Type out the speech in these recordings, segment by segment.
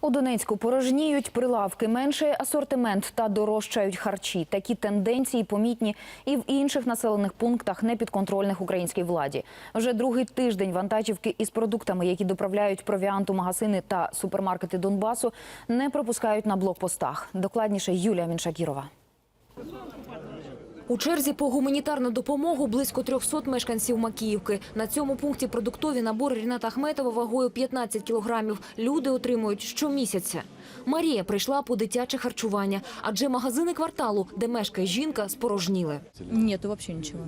У Донецьку порожніють прилавки, менший асортимент та дорожчають харчі. Такі тенденції помітні і в інших населених пунктах непідконтрольних українській владі. Вже другий тиждень вантажівки із продуктами, які доправляють провіанту магазини та супермаркети Донбасу, не пропускають на блокпостах. Докладніше Юлія Міншакірова. У черзі по гуманітарну допомогу близько 300 мешканців Макіївки. На цьому пункті продуктові набори Ріната Ахметова вагою 15 кілограмів. Люди отримують щомісяця. Марія прийшла по дитяче харчування, адже магазини кварталу, де мешкає жінка, спорожніли. Ні, взагалі нічого.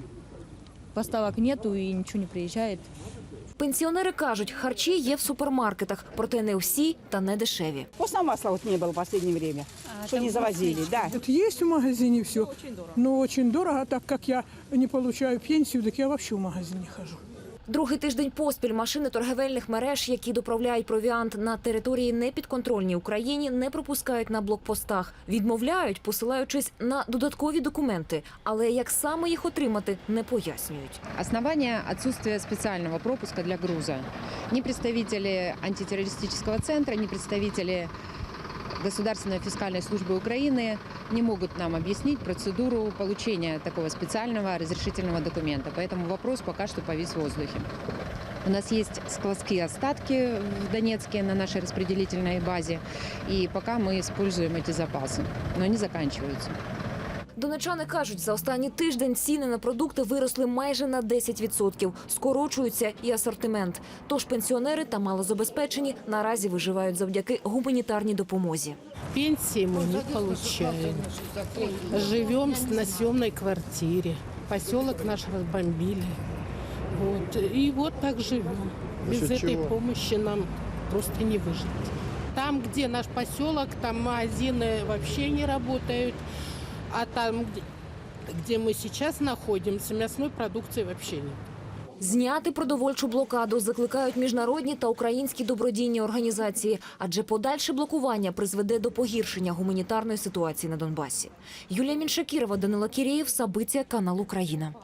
Поставок нету і нічого не приезжает. Пенсіонери кажуть, харчі є в супермаркетах, проте не всі та не дешеві. Вкусного масла от не було в останнє время, що не завозили, да. Вот есть в магазині все, але очень дорого, так як я не получаю пенсію, так я взагалі в магазин не хожу. Другий тиждень поспіль машини торгівельних мереж, які доправляють провіант на території непідконтрольній Україні, не пропускають на блокпостах. Відмовляють, посилаючись на додаткові документи. Але як саме їх отримати, не пояснюють. Основание – отсутствие специального пропуска для груза. Ни представители антитеррористического центра, ни представители Государственной фискальной службы Украины не могут нам объяснить процедуру получения такого специального разрешительного документа. Поэтому вопрос пока что повис в воздухе. У нас есть складские остатки в Донецке на нашей распределительной базе, и пока мы используем эти запасы, но они заканчиваются. Донечани кажуть, за останній тиждень ціни на продукти виросли майже на 10%. Скорочується і асортимент. Тож пенсіонери та малозабезпечені наразі виживають завдяки гуманітарній допомозі. Пенсии мы не получаем. Живем в на съемной квартире. Поселок наш разбомбили. Вот. И вот так живем. Без этой помощи нам просто не выжить. Там, где наш поселок, там магазины вообще не работают. А там, где, где мы сейчас находимся, мясной продукции вообще нет. Зняти продовольчу блокаду закликають міжнародні та українські добродійні організації, адже подальше блокування призведе до погіршення гуманітарної ситуації на Донбасі. Юлія Міншакірова, Данила Кірєєв, Сабиця, канал Україна.